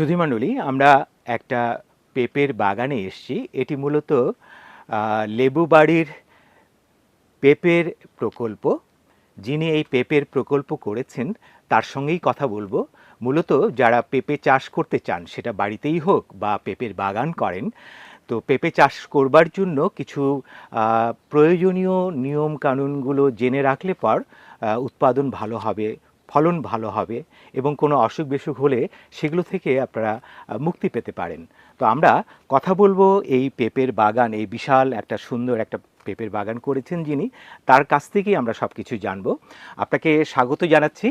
সুধীমণ্ডলী আমরা একটা পেঁপের বাগানে এসেছি। এটি মূলত লেবু বাড়ির পেঁপের প্রকল্প। যিনি এই পেঁপের প্রকল্প করেছেন, তার সঙ্গেই কথা বলব। মূলত যারা পেঁপে চাষ করতে চান, সেটা বাড়িতেই হোক বা পেঁপের বাগান করেন, তো পেঁপে চাষ করবার জন্য কিছু প্রয়োজনীয় নিয়ম কানুনগুলো জেনে রাখলে পর উৎপাদন ভালো হবে ফলন ভালো হবে এবং কোনো অসুখ বিসুখ হলে সেগুলো থেকে আপনারা মুক্তি পেতে পারেন। তো আমরা কথা বলব এই পেপের বাগান, এই বিশাল একটা সুন্দর একটা পেপের বাগান করেছেন যিনি, তার কাছ থেকেই আমরা সব কিছু জানব। আপনাকে স্বাগত জানাচ্ছি।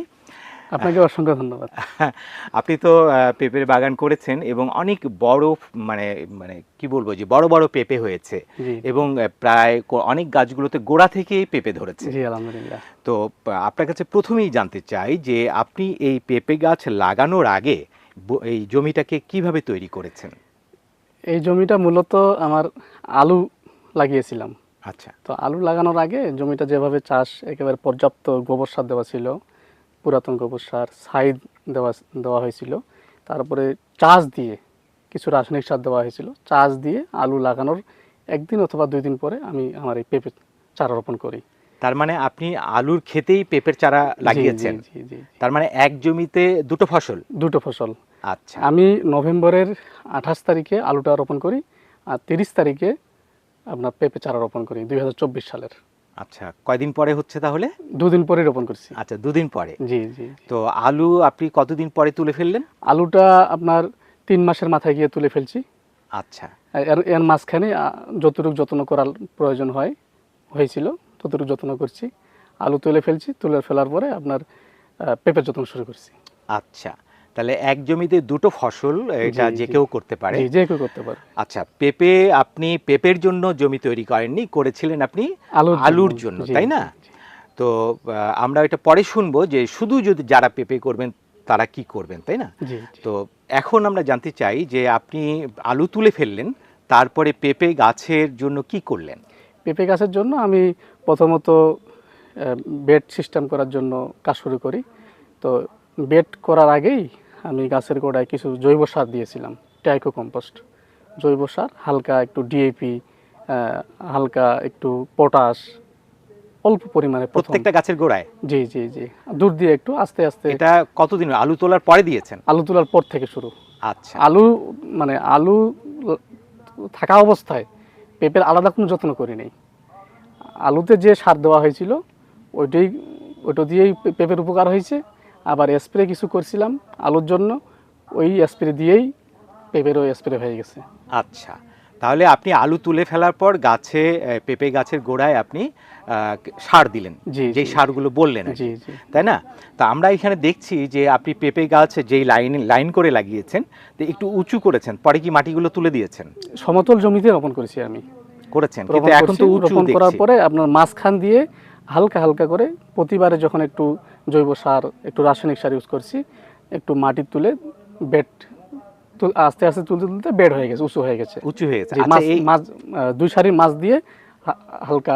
আপনাকে অসংখ্য ধন্যবাদ। আপনি তো পেঁপের বাগান করেছেন এবং অনেক বড় মানে মানে কি বলব যে বড় বড় পেঁপে হয়েছে এবং প্রায় অনেক গাছগুলোতে গোড়া থেকেই পেঁপে ধরেছে। জি আলহামদুলিল্লাহ। তো আপনার কাছে প্রথমেই জানতে চাই যে আপনি এই পেঁপে গাছ লাগানোর আগে এই জমিটাকে কীভাবে তৈরি করেছেন? এই জমিটা মূলত আমার আলু লাগিয়েছিলাম। আচ্ছা। তো আলু লাগানোর আগে জমিটা যেভাবে চাষ একেবারে পর্যাপ্ত গোবর সার দেওয়া ছিল পুরাতন গোবর সার সাইড দেওয়া দেওয়া হয়েছিল। তারপরে চাষ দিয়ে কিছু রাসায়নিক সার দেওয়া হয়েছিল। চাষ দিয়ে আলু লাগানোর একদিন অথবা দুই দিন পরে আমি আমার এই পেঁপে চারা রোপণ করি। তার মানে আপনি আলুর খেতেই পেঁপের চারা লাগিয়েছেন? জি জি জি। তার মানে এক জমিতে দুটো ফসল? দুটো ফসল। আচ্ছা। আমি নভেম্বরের আঠাশ তারিখে আলুটা রোপণ করি আর তিরিশ তারিখে আপনার পেঁপে চারা রোপণ করি দুই হাজার চব্বিশ সালের। আচ্ছা কয়দিন পরে হচ্ছে তাহলে? দুদিন পরে রোপণ করছি। আচ্ছা দুদিন পরে। জি জি। তো আলু আপনি কতদিন পরে তুলে ফেললেন? আলুটা আপনার তিন মাসের মাথায় গিয়ে তুলে ফেলছি। আচ্ছা। এর এর মাঝখানে যতটুকু যত্ন করার প্রয়োজন হয় হয়েছিল ততটুকু যত্ন করছি। আলু তুলে ফেলছি তুলে ফেলার পরে আপনার পেঁপের যত্ন শুরু করছি। আচ্ছা। তাহলে এক জমিতে দুটো ফসল এটা যে কেউ করতে পারে। যে কেউ করতে পারে। আচ্ছা পেঁপে আপনি পেঁপের জন্য জমি তৈরি করেননি করেছিলেন আপনি আলুর জন্য। তাই না। তো আমরা এটা পরে শুনব যে শুধু যদি যারা পেঁপে করবেন তারা কি করবেন তাই না। তো এখন আমরা জানতে চাই যে আপনি আলু তুলে ফেললেন তারপরে পেঁপে গাছের জন্য কি করলেন? পেঁপে গাছের জন্য আমি প্রথমত বেড সিস্টেম করার জন্য কাজ শুরু করি। তো বেড করার আগেই আমি গাছের গোড়ায় কিছু জৈব সার দিয়েছিলাম টাইকো কম্পোস্ট জৈব সার হালকা একটু ডিএপি হালকা একটু পটাশ অল্প পরিমাণে প্রত্যেকটা গাছের গোড়ায়? জি জি জি। দূর দিয়ে একটু আস্তে আস্তে। এটা কতদিন আলু তোলার পরে দিয়েছেন? আলু তোলার পর থেকে শুরু। আচ্ছা। আলু মানে আলু থাকা অবস্থায় পেঁপের আলাদা কোনো যত্ন করি নাই। আলুতে যে সার দেওয়া হয়েছিল ওইটাই ওইটা দিয়েই পেঁপের উপকার হয়েছে। আবার স্প্রে কিছু করছিলাম আলুর জন্য ওই স্প্রে দিয়েই পেঁপেরও স্প্রে হয়ে গেছে। আচ্ছা তাহলে আপনি আলু তুলে ফেলার পর গাছে পেঁপে গাছের গোড়ায় আপনি সার দিলেন। যেই সারগুলো বললেন তাই না? তা আমরা এখানে দেখছি যে আপনি পেঁপে গাছ যেই লাইন লাইন করে লাগিয়েছেন তো একটু উঁচু করেছেন পরে কি মাটিগুলো তুলে দিয়েছেন? সমতল জমিতে রোপণ করেছি আমি। করেছেন কিন্তু এখন তো উঁচু করার পরে আপনার মাঝখান দিয়ে হালকা হালকা করে প্রতিবারে যখন একটু জৈব সার একটু রাসায়নিক সার ইউজ করছি একটু মাটি তুলে বেড আস্তে আস্তে তুলতে তুলতে বেড হয়ে গেছে উঁচু হয়ে গেছে। উঁচু হয়ে গেছে। আচ্ছা এই দুই সারির মাছ দিয়ে হালকা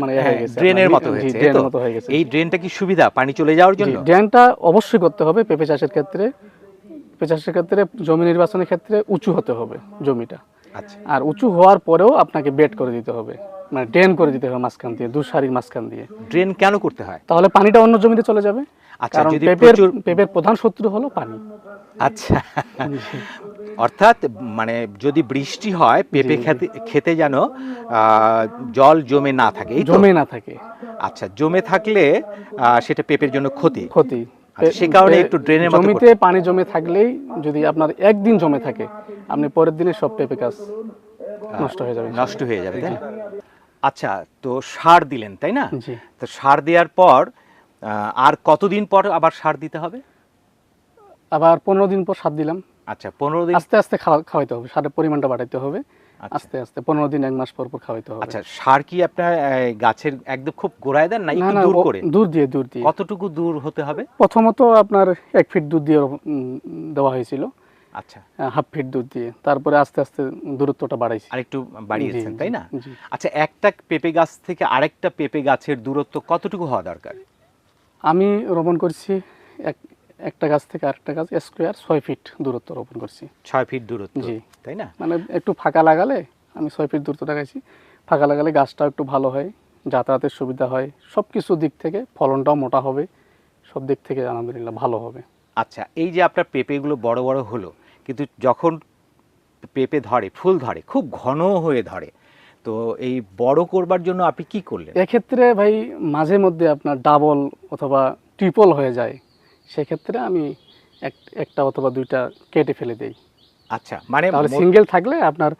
মানে হয়ে হ্যাঁ, গেছে ড্রেনের মতো হয়েছে ড্রেনের মতো হয়ে গেছে। এই ড্রেনটা কি সুবিধা পানি চলে যাওয়ার জন্য? ড্রেনটা অবশ্যই করতে হবে পেঁপে চাষের ক্ষেত্রে। পেঁপে চাষের ক্ষেত্রে জমি নির্বাচনের ক্ষেত্রে উঁচু হতে হবে জমিটা। আচ্ছা। আর উঁচু হওয়ার পরেও আপনাকে বেড করে দিতে হবে। মানে ড্রেন করে দিতে হবে মাঝখান দিয়ে দু সারির মাঝখান দিয়ে। ড্রেন কেন করতে হয়? তাহলে পানিটা অন্য জমিতে চলে যাবে। আচ্ছা যদি পেঁপের পেঁপের প্রধান শত্রু হলো পানি। আচ্ছা। অর্থাৎ মানে যদি বৃষ্টি হয় পেঁপে খেতে খেতে যেন জল জমে না থাকে জমে না থাকে। আচ্ছা জমে থাকলে সেটা পেঁপের জন্য ক্ষতি। ক্ষতি। আচ্ছা, সে কারণে একটু ড্রেনের জমিতে পানি জমে থাকলেই যদি আপনার একদিন জমে থাকে আপনি পরের দিনে সব পেঁপে গাছ নষ্ট হয়ে যাবে। নষ্ট হয়ে যাবে তাই না? আচ্ছা তো সার দিলেন তাই না? তো সার দেওয়ার পর আর কতদিন পর আবার সার দিতে হবে? আবার পনেরো দিন পর সার দিলাম। আচ্ছা পনেরো দিন আস্তে আস্তে খাওয়াইতে হবে সারের পরিমাণটা বাড়াইতে হবে। আচ্ছা। আস্তে আস্তে পনেরো দিন এক মাস পর পর খাওয়াইতে হবে। আচ্ছা সার কি আপনার গাছের একদম খুব গোড়ায় দেন না একটু দূর করে? দূর দিয়ে দূর দিয়ে। কতটুকু দূর হতে হবে? প্রথমত আপনার এক ফিট দুধ দিয়ে দেওয়া হয়েছিল। আচ্ছা। হাফ ফিট দুধ দিয়ে। তারপরে আস্তে আস্তে দূরত্বটা বাড়াইছি। আর একটু বাড়িয়েছেন তাই না। আচ্ছা একটা পেঁপে গাছ থেকে আরেকটা পেঁপে গাছের দূরত্ব কতটুকু হওয়া দরকার? আমি রোপণ করছি এক একটা গাছ থেকে আরেকটা গাছ স্কোয়ার ছয় ফিট দূরত্ব রোপণ করছি। ছয় ফিট দূরত্ব জি। তাই না? মানে একটু ফাঁকা লাগালে আমি ছয় ফিট দূরত্ব লাগাইছি। ফাঁকা লাগালে গাছটাও একটু ভালো হয় যাতায়াতের সুবিধা হয়। সব কিছু দিক থেকে ফলনটাও মোটা হবে সব দিক থেকে আলহামদুলিল্লাহ ভালো হবে। আচ্ছা এই যে আপনার পেঁপেগুলো বড় বড় হলো কিন্তু যখন পেঁপে ধরে ফুল ধরে খুব ঘন হয়ে ধরে তো এই বড় করবার জন্য আপনি কি করলেন? এক্ষেত্রে ভাই মাঝে মধ্যে আপনার ডাবল অথবা ট্রিপল হয়ে যায়। সেক্ষেত্রে আমি এক- একটা অথবা দুইটা কেটে ফেলে দেই। আচ্ছা মানে সিঙ্গেল থাকলে আপনার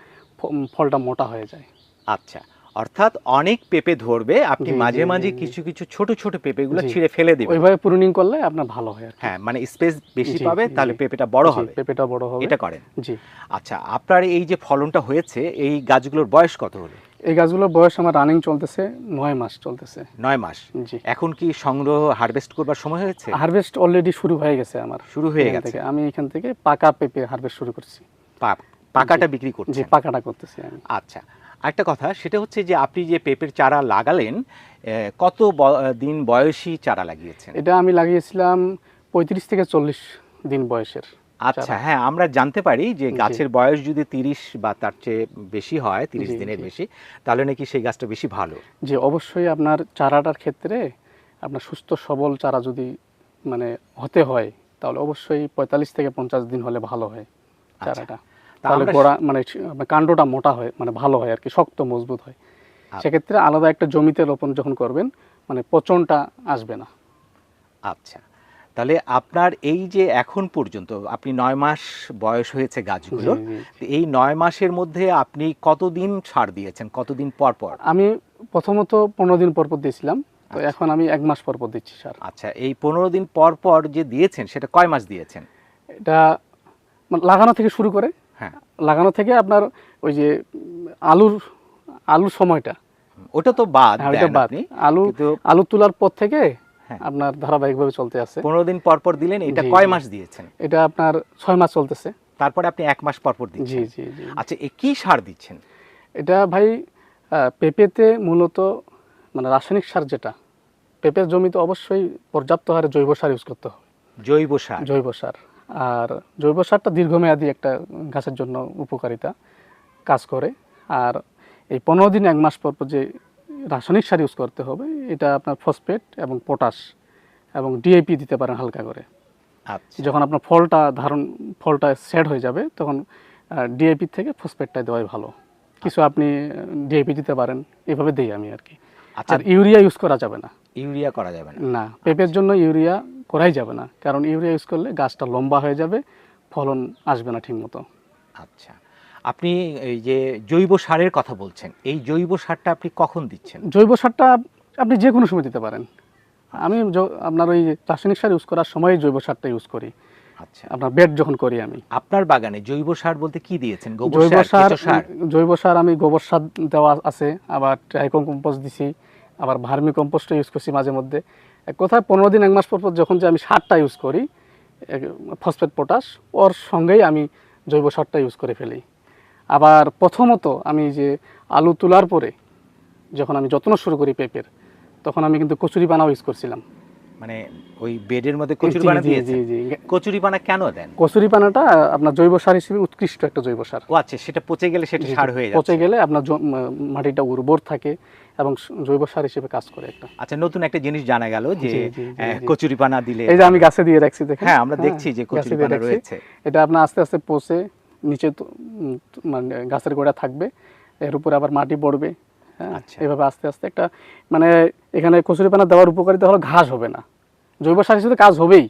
ফলটা মোটা হয়ে যায়। আচ্ছা অর্থাৎ অনেক পেঁপে ধরবে আপনি মাঝে মাঝে। কিছু কিছু ছোট ছোট পেঁপেগুলো। ছিঁড়ে ফেলে দিবেন। ওইভাবে প্রুনিং করলে আপনার ভালো হয় হ্যাঁ মানে স্পেস বেশি পাবে তাহলে। পেঁপেটা বড় হবে। পেঁপেটা বড় হবে। এটা করেন। জি। আচ্ছা আপনার এই যে ফলনটা হয়েছে এই গাছগুলোর বয়স কত হলো? এই গাছগুলোর বয়স আমার রানিং চলতেছে নয় মাস চলতেছে। নয় মাস। জি। এখন কি সংগ্রহ হারভেস্ট করবার সময় হয়েছে? হারভেস্ট অলরেডি শুরু হয়ে গেছে আমার। শুরু হয়ে গেছে। আমি এখান থেকে পাকা পেঁপে হারভেস্ট শুরু করছি। পাকাটা বিক্রি করছি পাকাটা করতেছি আমি। আচ্ছা একটা কথা সেটা হচ্ছে যে আপনি যে পেঁপের চারা লাগালেন কত দিন বয়সী চারা লাগিয়েছেন? এটা আমি লাগিয়েছিলাম পঁয়ত্রিশ থেকে চল্লিশ দিন বয়সের আচ্ছা হ্যাঁ আমরা জানতে পারি যে গাছের বয়স যদি তিরিশ বা তার চেয়ে বেশি হয় তিরিশ দিনের বেশি তাহলে নাকি সেই গাছটা বেশি ভালো? যে অবশ্যই আপনার চারাটার ক্ষেত্রে আপনার সুস্থ সবল চারা যদি মানে হতে হয় তাহলে অবশ্যই পঁয়তাল্লিশ থেকে পঞ্চাশ দিন হলে ভালো হয় চারাটা। তা তাহলে গোড়া মানে কাণ্ডটা মোটা হয় মানে ভালো হয় আর কি শক্ত মজবুত হয়। আচ্ছা। সেক্ষেত্রে আলাদা একটা জমিতে রোপণ যখন করবেন মানে পচনটা আসবে না। আচ্ছা। তাহলে আপনার এই যে এখন পর্যন্ত আপনি নয় মাস বয়স হয়েছে গাছগুলোর জি। এই নয় মাসের মধ্যে আপনি কতদিন সার দিয়েছেন? কতদিন পর পর? আমি প্রথমত পনেরো দিন পর পর দিয়েছিলাম তো আচ্ছা। এখন আমি এক মাস পর পর দিচ্ছি স্যার আচ্ছা এই পনেরো দিন পর পর যে দিয়েছেন সেটা কয় মাস দিয়েছেন? এটা মানে লাগানো থেকে শুরু করে হ্যাঁ। লাগানো থেকে আপনার ওই যে আলুর আলুর সময়টা। ওটা তো বাদ হ্যাঁ, বাদ। আপনি। আলু আলু তোলার পর থেকে হ্যাঁ। আপনার ধারাবাহিকভাবে চলতে আছে। পনেরো দিন পর পর দিলেন এটা কয় মাস দিয়েছেন? এটা আপনার ছয় মাস চলতেছে। তারপরে আপনি এক মাস পর পর দিচ্ছেন। জি জি আচ্ছা এ কি সার দিচ্ছেন? এটা ভাই পেঁপেতে মূলত মানে রাসায়নিক সার যেটা পেঁপের জমিতে অবশ্যই পর্যাপ্ত হারে জৈব সার ইউজ করতে হবে। জৈব সার। জৈব সার। আর জৈব সারটা দীর্ঘমেয়াদী একটা গাছের জন্য উপকারিতা কাজ করে। আর এই পনেরো দিন এক মাস পর পর যে রাসায়নিক সার ইউজ করতে হবে এটা আপনার ফসফেট এবং পটাশ এবং ডিএপি দিতে পারেন হালকা করে। আচ্ছা। যখন আপনার ফলটা ধারণ ফলটা সেট হয়ে যাবে তখন ডিএপি থেকে ফসফেটটা দেওয়াই ভালো। কিছু আপনি ডিএপি দিতে পারেন এভাবে দেই আমি আর কি। আচ্ছা। আর ইউরিয়া ইউজ করা যাবে না। ইউরিয়া করা যাবে না। না পেঁপের জন্য ইউরিয়া করাই যাবে না। কারণ ইউরিয়া ইউজ করলে গাছটা লম্বা হয়ে যাবে ফলন আসবে না ঠিকমতো। আচ্ছা। আপনি এই যে জৈব সারের কথা বলছেন এই জৈব সারটা আপনি কখন দিচ্ছেন? জৈব সারটা আপনি যে কোনো সময় দিতে পারেন। আমি আপনার ওই রাসায়নিক সার ইউজ করার সময় জৈব সারটা ইউজ করি। আচ্ছা। আপনার বেড যখন করি আমি। আপনার বাগানে জৈব সার বলতে কি দিয়েছেন? জৈব সার জৈব সার আমি গোবর সার দেওয়া আছে আবার ট্রাইকম কম্পোস্ট দিছি আবার ভার্মি কম্পোস্টও ইউজ করছি মাঝে মধ্যে। কথায় পনেরো দিন এক মাস পর পর যখন যে আমি সারটা ইউজ করি ফসফেট পটাশ ওর সঙ্গেই আমি জৈব সারটা ইউজ করে ফেলি। আবার প্রথমত আমি যে আলু তোলার পরে যখন আমি যত্ন শুরু করি পেঁপের তখন আমি কিন্তু কচুরি পানাও ইউজ করছিলাম। মানে ওই বেডের মধ্যে কচুরি পানা জি জি কচুরি পানা কেন দেন? কচুরি পানাটা আপনার জৈব সার হিসেবে উৎকৃষ্ট একটা জৈব সার। ও আচ্ছা সেটা পচে গেলে সেটা সার হয়ে পচে গেলে আপনার মাটিটা উর্বর থাকে। এবং জৈব সার হিসেবে কাজ করে একটা। আচ্ছা নতুন একটা জিনিস জানা গেল যে। কচুরি পানা দিলে। এই যে আমি গাছে দিয়ে রাখছি দেখেন। হ্যাঁ আমরা দেখছি যে গাছে কচুরি পানা রয়েছে। এটা আপনার আস্তে আস্তে পচে নিচে মানে গাছের গোড়া থাকবে এর উপরে আবার মাটি পড়বে হ্যাঁ। আচ্ছা। এভাবে আস্তে আস্তে একটা মানে এখানে কচুরি পানা দেওয়ার উপকারিতা হলো ঘাস হবে না। জৈব সার হিসেবে কাজ হবেই।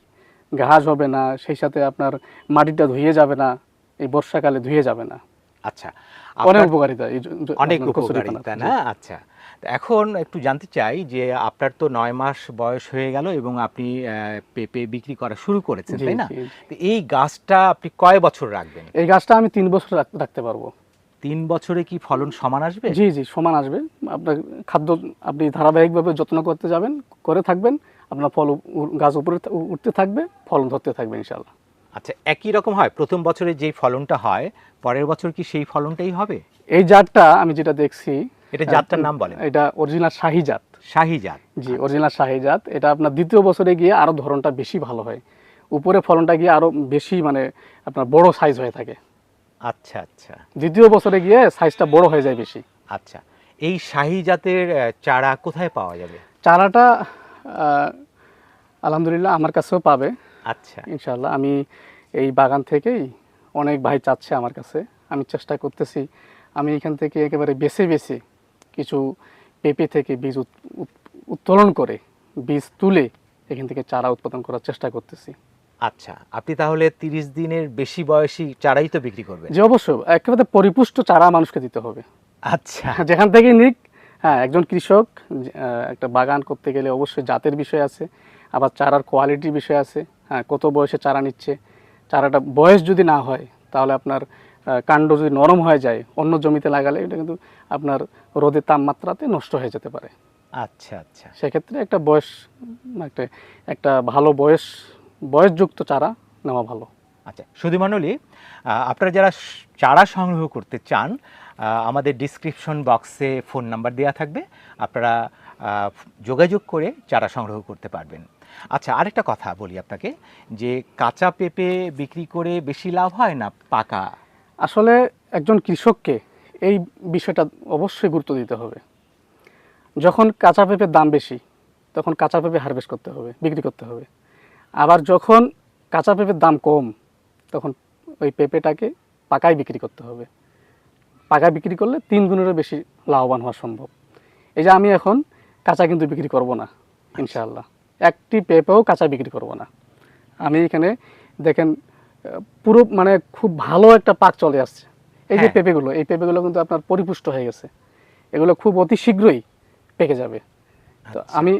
ঘাস হবে না সেই সাথে আপনার মাটিটা ধুয়ে যাবে না এই বর্ষাকালে ধুয়ে যাবে না। আচ্ছা। অনেক উপকারিতা অনেক উপকারিতা না? আচ্ছা। এখন একটু জানতে চাই যে আপনার তো নয় মাস বয়স হয়ে গেল এবং আপনি পেঁপে বিক্রি করা শুরু করেছেন তাই না। তো এই গাছটা আপনি কয় বছর রাখবেন? এই গাছটা আমি তিন বছর রাখতে পারব। তিন বছরে কি ফলন সমান আসবে? জি জি সমান আসবে। আপনার খাদ্য আপনি ধারাবাহিকভাবে যত্ন করতে যাবেন করে থাকবেন। আপনার ফল গাছ উপরে উঠতে থাকবে ফলন ধরতে থাকবে ইনশাল্লাহ আচ্ছা একই রকম হয়? প্রথম বছরে যেই ফলনটা হয় পরের বছর কি সেই ফলনটাই হবে? এই জাতটা আমি যেটা দেখছি এটা জাতটার নাম বলেন। এটা অরিজিনাল শাহি জাত। শাহি জাত। জি অরিজিনাল শাহি জাত। এটা আপনার দ্বিতীয় বছরে গিয়ে আরও ধরনটা বেশি ভালো হয়। উপরে ফলনটা গিয়ে আরও বেশি মানে আপনার বড় সাইজ হয়ে থাকে। আচ্ছা আচ্ছা। দ্বিতীয় বছরে গিয়ে সাইজটা বড় হয়ে যায় বেশি। আচ্ছা। এই শাহি জাতের চারা কোথায় পাওয়া যাবে? চারাটা আলহামদুলিল্লাহ আমার কাছেও পাবে। আচ্ছা। ইনশাল্লাহ আমি এই বাগান থেকেই অনেক ভাই চাচ্ছে আমার কাছে। আমি চেষ্টা করতেছি। আমি এখান থেকে একেবারে বেছে বেছে কিছু পেঁপে থেকে বীজ উত্তোলন করে বীজ তুলে এখান থেকে চারা উৎপাদন করার চেষ্টা করতেছি। আচ্ছা আপনি তাহলে তিরিশ দিনের বেশি বয়সী চারাই তো বিক্রি করবেন। যে অবশ্য একেবারে পরিপুষ্ট চারা মানুষকে দিতে হবে। আচ্ছা। যেখান থেকে নিক হ্যাঁ একজন কৃষক একটা বাগান করতে গেলে অবশ্যই জাতের বিষয় আছে আবার চারার কোয়ালিটির বিষয় আছে হ্যাঁ কত বয়সে চারা নিচ্ছে চারাটা বয়স যদি না হয় তাহলে আপনার কাণ্ড যদি নরম হয়ে যায় অন্য জমিতে লাগালে এটা কিন্তু আপনার রোদের তাপমাত্রাতে নষ্ট হয়ে যেতে পারে। আচ্ছা আচ্ছা। সেক্ষেত্রে একটা বয়স একটা একটা ভালো বয়স বয়সযুক্ত চারা নেওয়া ভালো। আচ্ছা মণ্ডলী আপনারা যারা চারা সংগ্রহ করতে চান আমাদের ডিসক্রিপশন বক্সে ফোন নাম্বার দেওয়া থাকবে। আপনারা যোগাযোগ করে চারা সংগ্রহ করতে পারবেন। আচ্ছা আরেকটা কথা বলি আপনাকে যে কাঁচা পেঁপে বিক্রি করে বেশি লাভ হয় না পাকা? আসলে একজন কৃষককে এই বিষয়টা অবশ্যই গুরুত্ব দিতে হবে। যখন কাঁচা পেঁপের দাম বেশি, তখন কাঁচা পেঁপে হারভেস্ট করতে হবে, বিক্রি করতে হবে। আবার যখন কাঁচা পেঁপের দাম কম, তখন ওই পেঁপেটাকে পাকায় বিক্রি করতে হবে। পাকায় বিক্রি করলে তিন গুণেরও বেশি লাভবান হওয়া সম্ভব। এই যে আমি এখন কাঁচা কিন্তু বিক্রি করব না, ইনশাআল্লাহ। একটি পেঁপেও কাঁচা বিক্রি করব না। আমি এখানে দেখেন পুরো মানে খুব ভালো একটা পাক চলে আসছে। এই যে হ্যাঁ। পেঁপেগুলো এই পেঁপেগুলো কিন্তু আপনার পরিপুষ্ট হয়ে গেছে। এগুলো খুব অতি শীঘ্রই পেকে যাবে। তো আচ্ছা। আমি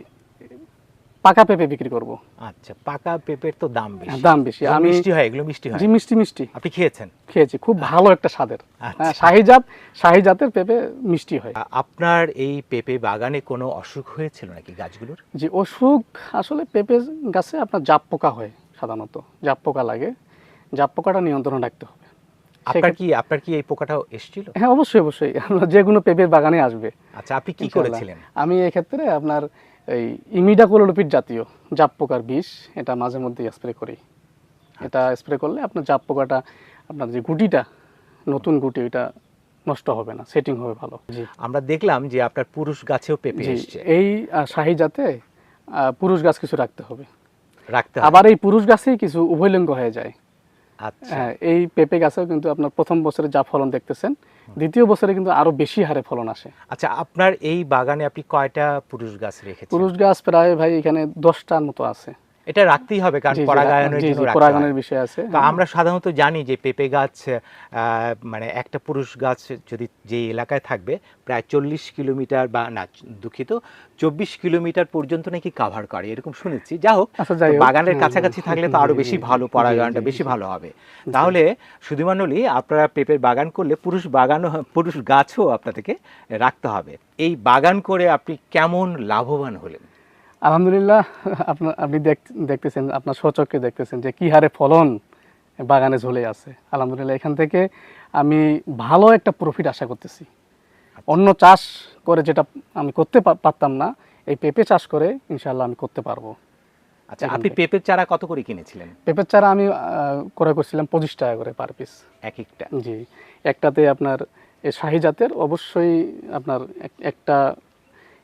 পাকা পেঁপে বিক্রি করব। আচ্ছা পাকা পেঁপের তো দাম বেশি। দাম বেশি। আমি মিষ্টি হয় এগুলো মিষ্টি হয়। জি মিষ্টি মিষ্টি। আপনি খেয়েছেন? খেয়েছি খুব ভালো একটা স্বাদের। আচ্ছা। হ্যাঁ শাহিজাত শাহিজাতের পেঁপে মিষ্টি হয়। আপনার এই পেঁপে বাগানে কোনো অসুখ হয়েছিল নাকি গাছগুলোর? যে অসুখ আসলে পেঁপে গাছে আপনার জাপ পোকা হয় সাধারণত। জাপ পোকা লাগে। জাপ পোকাটা নিয়ন্ত্রণ রাখতে হবে। আপনার কি আপনার কি এই পোকাটাও এসেছিল? হ্যাঁ অবশ্যই অবশ্যই। আমরা যে কোনো পেঁপের বাগানে আসবে। আচ্ছা আপনি কি করেছিলেন? আমি এক্ষেত্রে আপনার এই ইমিডাকোলোপিড জাতীয় জাপ পোকার বিষ এটা মাঝে মধ্যে স্প্রে করি। এটা স্প্রে করলে আপনার জাপ পোকাটা আপনার যে গুটিটা নতুন গুটি ওইটা নষ্ট হবে না সেটিং হবে ভালো। আমরা দেখলাম যে আপনার পুরুষ গাছেও পেঁপে এসছে। এই শাহি জাতে পুরুষ গাছ কিছু রাখতে হবে। রাখতে আবার এই পুরুষ গাছেই কিছু উভয়লিঙ্গ হয়ে যায়। আচ্ছা এই পেঁপে গাছেও কিন্তু আপনার প্রথম বছরে যা ফলন দেখতেছেন দ্বিতীয় বছরে কিন্তু আরও বেশি হারে ফলন আসে। আচ্ছা আপনার এই বাগানে আপনি কয়টা পুরুষ গাছ রেখেছেন? পুরুষ গাছ প্রায় ভাই এখানে দশটার মতো আছে। এটা রাখতেই হবে কারণ পরাগায়নের জন্য পরাগায়নের বিষয় আছে তো আমরা সাধারণত জানি যে পেঁপে গাছ আহ, মানে একটা পুরুষ গাছ যদি যে এলাকায় থাকবে প্রায় চল্লিশ কিলোমিটার বা না দুঃখিত চব্বিশ কিলোমিটার পর্যন্ত নাকি কাভার করে এরকম শুনেছি। যা হোক আচ্ছা। বাগানের কাছাকাছি থাকলে তো আরও বেশি ভালো পরাগায়নটা বেশি ভালো হবে। তাহলে সুধীমানলি আপনারা পেঁপের বাগান করলে পুরুষ বাগানও পুরুষ গাছও আপনাদেরকে রাখতে হবে। এই বাগান করে আপনি কেমন লাভবান হলেন? আলহামদুলিল্লাহ আপনার আপনি দেখ- দেখতেছেন আপনার সচক্ষে দেখতেছেন যে কি হারে ফলন বাগানে ঝুলে আছে। আলহামদুলিল্লাহ এখান থেকে আমি ভালো একটা প্রফিট আশা করতেছি। অন্য চাষ করে যেটা আমি করতে পারতাম না এই পেঁপে চাষ করে ইনশাল্লাহ আমি করতে পারব। আচ্ছা আপনি পেঁপের চারা কত করে কিনেছিলেন? পেঁপের চারা আমি ক্রয় করছিলাম পঁচিশ টাকা করে পার পিস এক একটা? জি। একটাতে আপনার এই শাহি জাতের অবশ্যই আপনার এক- একটা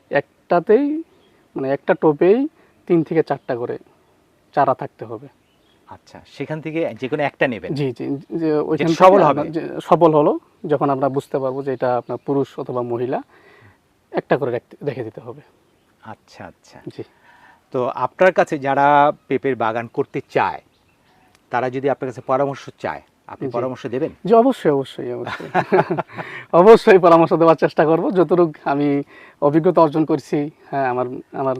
একটাতেই মানে একটা টোপেই তিন থেকে চারটা করে চারা থাকতে হবে। আচ্ছা সেখান থেকে যে কোনো একটা নেবেন। জি জি যে ওইখান সবল হবে। সবল হলো যখন আমরা বুঝতে পারব যে এটা আপনার পুরুষ অথবা মহিলা একটা করে রেখে দিতে হবে। আচ্ছা আচ্ছা। জি। তো আপনার কাছে যারা পেঁপের বাগান করতে চায় তারা যদি আপনার কাছে পরামর্শ চায় আপনি পরামর্শ দেবেন? জি অবশ্যই অবশ্যই অবশ্যই। অবশ্যই পরামর্শ দেওয়ার চেষ্টা করব। যতটুকু আমি অভিজ্ঞতা অর্জন করছি হ্যাঁ আমার আমার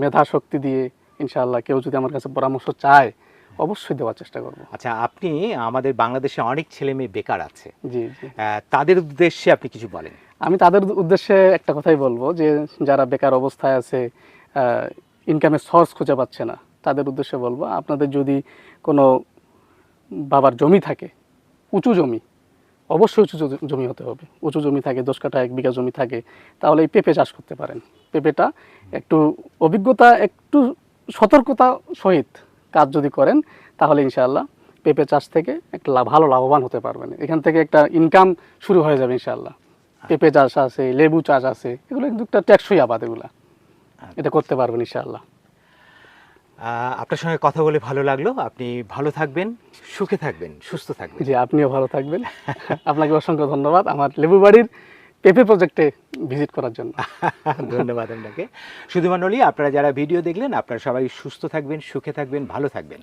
মেধা শক্তি দিয়ে ইনশাআল্লাহ কেউ যদি আমার কাছে পরামর্শ চায় অবশ্যই দেওয়ার চেষ্টা করব। আচ্ছা আপনি আমাদের বাংলাদেশে অনেক ছেলে মেয়ে বেকার আছে। জি জি। তাদের উদ্দেশ্যে আপনি কিছু বলেন। আমি তাদের উদ্দেশ্যে একটা কথাই বলব যে যারা বেকার অবস্থায় আছে ইনকামের সোর্স খুঁজে পাচ্ছে না তাদের উদ্দেশ্যে বলব আপনাদের যদি কোনো বাবার জমি থাকে, উঁচু জমি, অবশ্যই উঁচু জমি হতে হবে। উঁচু জমি থাকে, দশ কাঠা, এক বিঘা জমি থাকে, তাহলে এই পেঁপে চাষ করতে পারেন। পেঁপেটা একটু অভিজ্ঞতা, একটু সতর্কতা সহিত কাজ যদি করেন, তাহলে ইনশাআল্লাহ পেঁপে চাষ থেকে একটা ভালো লাভবান হতে পারবেন। এখান থেকে একটা ইনকাম শুরু হয়ে যাবে ইনশাআল্লাহ। পেঁপে চাষ আছে, লেবু চাষ আছে, এগুলো কিন্তু একটা টেকসই আবাদ এগুলা। এটা করতে পারবেন ইনশাআল্লাহ। আপনার সঙ্গে কথা বলে ভালো লাগল। আপনি ভালো থাকবেন সুখে থাকবেন সুস্থ থাকবেন। জি আপনিও ভালো থাকবেন। আপনাকে অসংখ্য ধন্যবাদ আমার লেবু বাড়ির পেপে প্রজেক্টে ভিজিট করার জন্য। ধন্যবাদ আপনাকে। শুধু আপনারা যারা ভিডিও দেখলেন আপনারা সবাই সুস্থ থাকবেন সুখে থাকবেন ভালো থাকবেন।